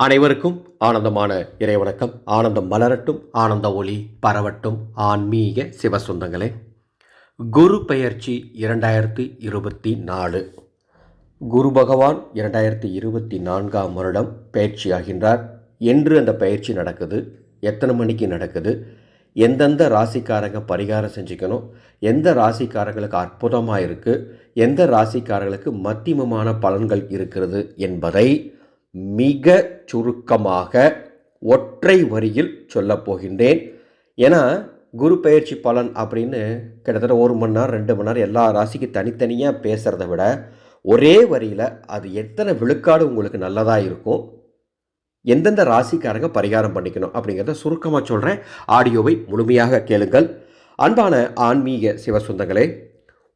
அனைவருக்கும் ஆனந்தமான இறைவணக்கம். ஆனந்தம் மலரட்டும் ஆனந்த ஒளி பரவட்டும். ஆன்மீக சிவசுந்தங்களே குரு பெயர்ச்சி இரண்டாயிரத்தி இருபத்தி நாலு. குரு பகவான் இரண்டாயிரத்தி இருபத்தி நான்காம் வருடம் பயிற்சியாகின்றார் என்று அந்த பயிற்சி நடக்குது எத்தனை மணிக்கு நடக்குது எந்தெந்த ராசிக்காரங்க பரிகாரம் செஞ்சுக்கணும் எந்த ராசிக்காரங்களுக்கு அற்புதமாக இருக்குது எந்த ராசிக்காரங்களுக்கு மத்தியமமான பலன்கள் இருக்கிறது என்பதை மிக சுருக்கமாக ஒற்றை வரியில் சொல்லப் போகின்றேன். ஏன்னா குரு பெயர்ச்சி பலன் அப்படின்னு கிட்டத்தட்ட ஒரு மணி நேரம் ரெண்டு மணி நேரம் எல்லா ராசிக்கும் தனித்தனியாக பேசுகிறத விட ஒரே வரியில் அது எத்தனை விழுக்காடு உங்களுக்கு நல்லதாக இருக்கும் எந்தெந்த ராசிக்காரங்க பரிகாரம் பண்ணிக்கணும் அப்படிங்கிறத சுருக்கமாக சொல்கிறேன் ஆடியோவை முழுமையாக கேளுங்கள். அன்பான ஆன்மீக சிவசுந்தங்களே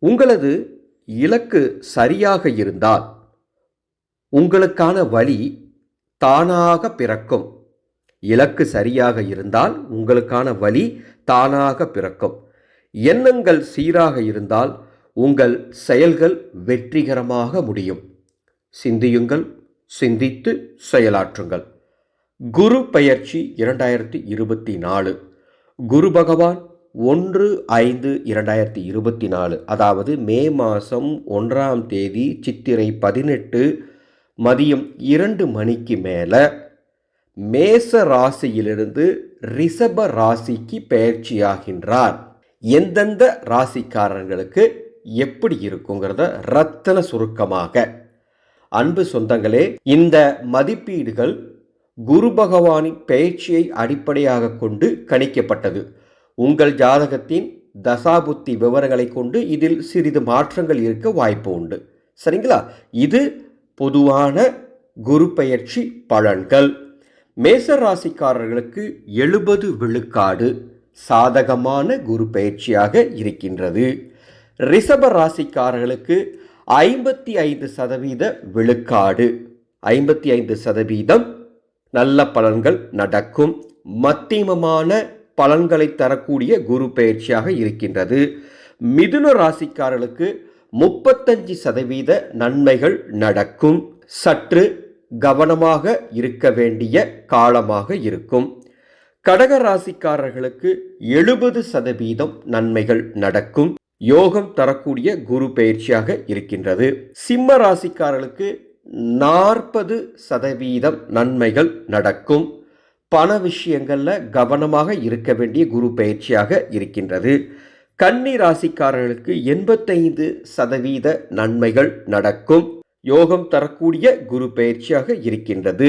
உங்களது இலக்கு சரியாக இருந்தால் உங்களுக்கான வழி தானாக பிறக்கும். இலக்கு சரியாக இருந்தால் உங்களுக்கான வழி தானாக பிறக்கும். எண்ணங்கள் சீராக இருந்தால் உங்கள் செயல்கள் வெற்றிகரமாக முடியும். சிந்தியுங்கள் சிந்தித்து செயலாற்றுங்கள். குரு பயிற்சி இரண்டாயிரத்தி இருபத்தி நாலு. குரு பகவான் ஒன்று ஐந்து இரண்டாயிரத்தி இருபத்தி நாலு. அதாவது மே மாதம் ஒன்றாம் தேதி சித்திரை பதினெட்டு மதியம் இரண்டு மணிக்கு மேலே மேச ராசியிலிருந்து ரிஷப ராசிக்கு பயிற்சியாகின்றார். எந்தெந்த ராசிக்காரர்களுக்கு எப்படி இருக்குங்கிறத ரத்தன சுருக்கமாக. அன்பு சொந்தங்களே இந்த மதிப்பீடுகள் குரு பகவானின் பயிற்சியை அடிப்படையாக கொண்டு கணிக்கப்பட்டது. உங்கள் ஜாதகத்தின் தசாபுத்தி விவரங்களை கொண்டு இதில் சிறிது மாற்றங்கள் இருக்க வாய்ப்பு உண்டு. சரிங்களா? இது பொதுவான குரு பெயர்ச்சி பலன்கள். மேச ராசிக்காரர்களுக்கு எழுபது விழுக்காடு சாதகமான குரு பயிற்சியாக இருக்கின்றது. ரிஷப ராசிக்காரர்களுக்கு ஐம்பத்தி ஐந்து சதவீத விழுக்காடு. ஐம்பத்தி ஐந்து சதவீதம் நல்ல பலன்கள் நடக்கும். மத்தியமமான பலன்களை தரக்கூடிய குரு பயிற்சியாக இருக்கின்றது. மிதுன ராசிக்காரர்களுக்கு முப்பத்தஞ்சு சதவீத நன்மைகள் நடக்கும். சற்று கவனமாக இருக்க வேண்டிய காலமாக இருக்கும். கடக ராசிக்காரர்களுக்கு எழுபது சதவீதம் நன்மைகள் நடக்கும். யோகம் தரக்கூடிய குரு பயிற்சியாக இருக்கின்றது. சிம்ம ராசிக்காரர்களுக்கு நாற்பது சதவீதம் நன்மைகள் நடக்கும். பண விஷயங்களில் கவனமாக இருக்க வேண்டிய குரு பயிற்சியாக இருக்கின்றது. கன்னி ராசிக்காரர்களுக்கு எண்பத்தைந்து சதவீத நன்மைகள் நடக்கும். யோகம் தரக்கூடிய குரு பயிற்சியாக இருக்கின்றது.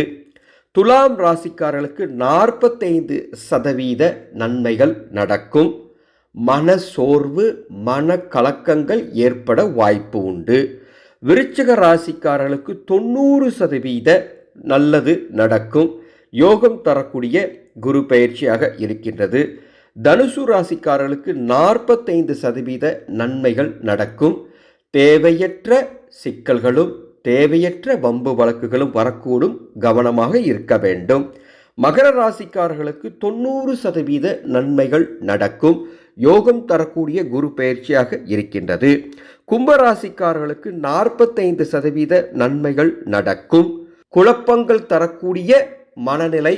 துலாம் ராசிக்காரர்களுக்கு நாற்பத்தைந்து சதவீத நன்மைகள் நடக்கும். மன சோர்வு மன கலக்கங்கள் ஏற்பட வாய்ப்பு உண்டு. விருச்சிக ராசிக்காரர்களுக்கு தொண்ணூறு சதவீத நல்லது நடக்கும். யோகம் தரக்கூடிய குரு பயிற்சியாக இருக்கின்றது. தனுசு ராசிக்காரர்களுக்கு நாற்பத்தைந்து சதவீத நன்மைகள் நடக்கும். தேவையற்ற சிக்கல்களும் தேவையற்ற வம்பு வழக்குகளும் வரக்கூடும் கவனமாக இருக்க வேண்டும். மகர ராசிக்காரர்களுக்கு தொண்ணூறு சதவீத நன்மைகள் நடக்கும். யோகம் தரக்கூடிய குரு பயிற்சியாக இருக்கின்றது. கும்பராசிக்காரர்களுக்கு நாற்பத்தைந்து சதவீத நன்மைகள் நடக்கும். குழப்பங்கள் தரக்கூடிய மனநிலை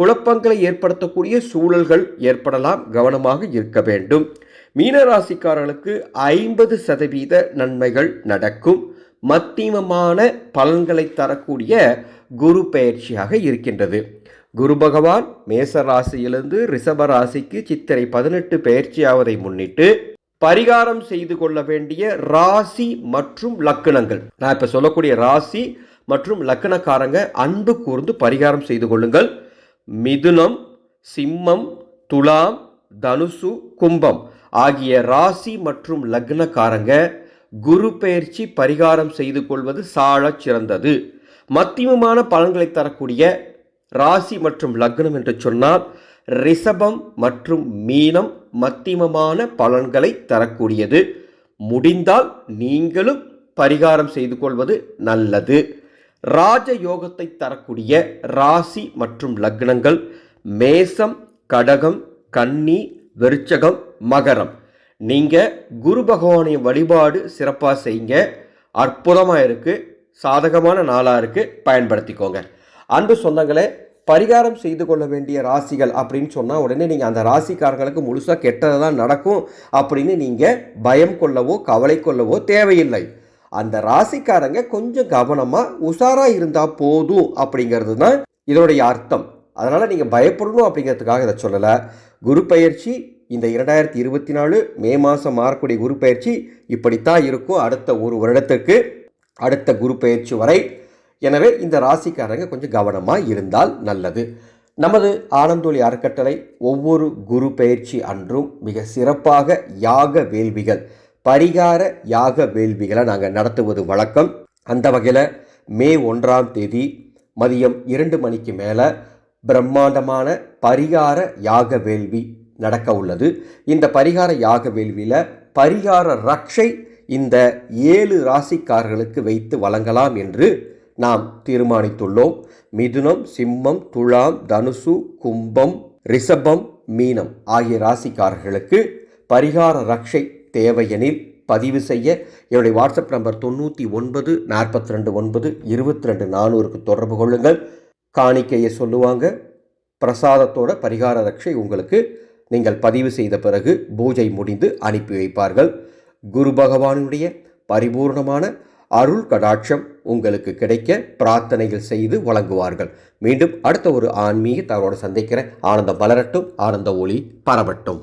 குழப்பங்களை ஏற்படுத்தக்கூடிய சூழல்கள் ஏற்படலாம் கவனமாக இருக்க வேண்டும். மீனராசிக்காரர்களுக்கு ஐம்பது சதவீத நன்மைகள் நடக்கும். மத்தியமமான பலன்களை தரக்கூடிய குரு பயிற்சியாக இருக்கின்றது. குரு பகவான் மேச ராசியிலிருந்து ரிஷப ராசிக்கு சித்திரை பதினெட்டு பயிற்சியாவதை முன்னிட்டு பரிகாரம் செய்து கொள்ள வேண்டிய ராசி மற்றும் லக்கணங்கள். நான் இப்போ சொல்லக்கூடிய ராசி மற்றும் லக்கணக்காரங்க அன்பு கூர்ந்து பரிகாரம் செய்து கொள்ளுங்கள். மிதுனம் சிம்மம் துலாம் தனுசு கும்பம் ஆகிய ராசி மற்றும் லக்னக்காரங்க குரு பயிற்சி பரிகாரம் செய்து கொள்வது சாழச் சிறந்தது. மத்தியமமான பலன்களை தரக்கூடிய ராசி மற்றும் லக்னம் என்று சொன்னால் ரிஷபம் மற்றும் மீனம் மத்தியமமான பலன்களை தரக்கூடியது. முடிந்தால் நீங்களும் பரிகாரம் செய்து கொள்வது நல்லது. ராஜ யோகத்தை தரக்கூடிய ராசி மற்றும் லக்னங்கள் மேசம் கடகம் கன்னி வெறிச்சகம் மகரம். நீங்கள் குரு பகவானை வழிபாடு சிறப்பாக செய்யுங்க. அற்புதமாக இருக்குது சாதகமான நாளாக இருக்குது பயன்படுத்திக்கோங்க. அன்பு சொந்தங்களே பரிகாரம் செய்து கொள்ள வேண்டிய ராசிகள் அப்படின்னு சொன்னால் உடனே நீங்கள் அந்த ராசிக்காரங்களுக்கு முழுசாக கெட்டது தான் நடக்கும் அப்படின்னு நீங்கள் பயம் கொள்ளவோ கவலை கொள்ளவோ தேவையில்லை. அந்த ராசிக்காரங்க கொஞ்சம் கவனமாக உஷாராக இருந்தால் போதும் அப்படிங்கிறது தான் இதனுடைய அர்த்தம். அதனால் நீங்கள் பயப்படணும் அப்படிங்கிறதுக்காக இதை சொல்லலை. குரு பயிற்சி இந்த இரண்டாயிரத்தி இருபத்தி நாலு மே மாதம் மாறக்கூடிய குரு பயிற்சி இப்படித்தான் இருக்கும். அடுத்த ஒரு வருடத்துக்கு அடுத்த குரு பயிற்சி வரை. எனவே இந்த ராசிக்காரங்க கொஞ்சம் கவனமாக இருந்தால் நல்லது. நமது ஆனந்தோலி அறக்கட்டளை ஒவ்வொரு குரு பயிற்சி அன்றும் மிக சிறப்பாக யாக வேள்விகள் பரிகார யாக வேள்விகளை நாங்கள் நடத்துவது வழக்கம். அந்த வகையில் மே ஒன்றாம் தேதி மதியம் இரண்டு மணிக்கு மேலே பிரம்மாண்டமான பரிகார யாக வேள்வி நடக்க உள்ளது. இந்த பரிகார யாக வேள்வியில் பரிகார ரக்ஷை இந்த ஏழு ராசிக்காரர்களுக்கு வைத்து வழங்கலாம் என்று நாம் தீர்மானித்துள்ளோம். மிதுனம் சிம்மம் துலாம் தனுசு கும்பம் ரிஷபம் மீனம் ஆகிய ராசிக்காரர்களுக்கு பரிகார ரக்ஷை தேவையெனில் பதிவு செய்ய என்னுடைய வாட்ஸ்அப் நம்பர் தொண்ணூற்றி ஒன்பது நாற்பத்தி ரெண்டு ஒன்பது இருபத்தி ரெண்டு நானூறுக்கு தொடர்பு கொள்ளுங்கள். காணிக்கையை சொல்லுவாங்க. பிரசாதத்தோட பரிகார ரக்ஷை உங்களுக்கு நீங்கள் பதிவு செய்த பிறகு பூஜை முடிந்து அனுப்பி வைப்பார்கள். குரு பகவானுடைய பரிபூர்ணமான அருள் கடாட்சம் உங்களுக்கு கிடைக்க பிரார்த்தனைகள் செய்து வழங்குவார்கள். மீண்டும் அடுத்த ஒரு ஆன்மீக தகவலோடு சந்திக்கிறேன். ஆனந்தம் மலரட்டும் ஆனந்த ஒளி பரவட்டும்.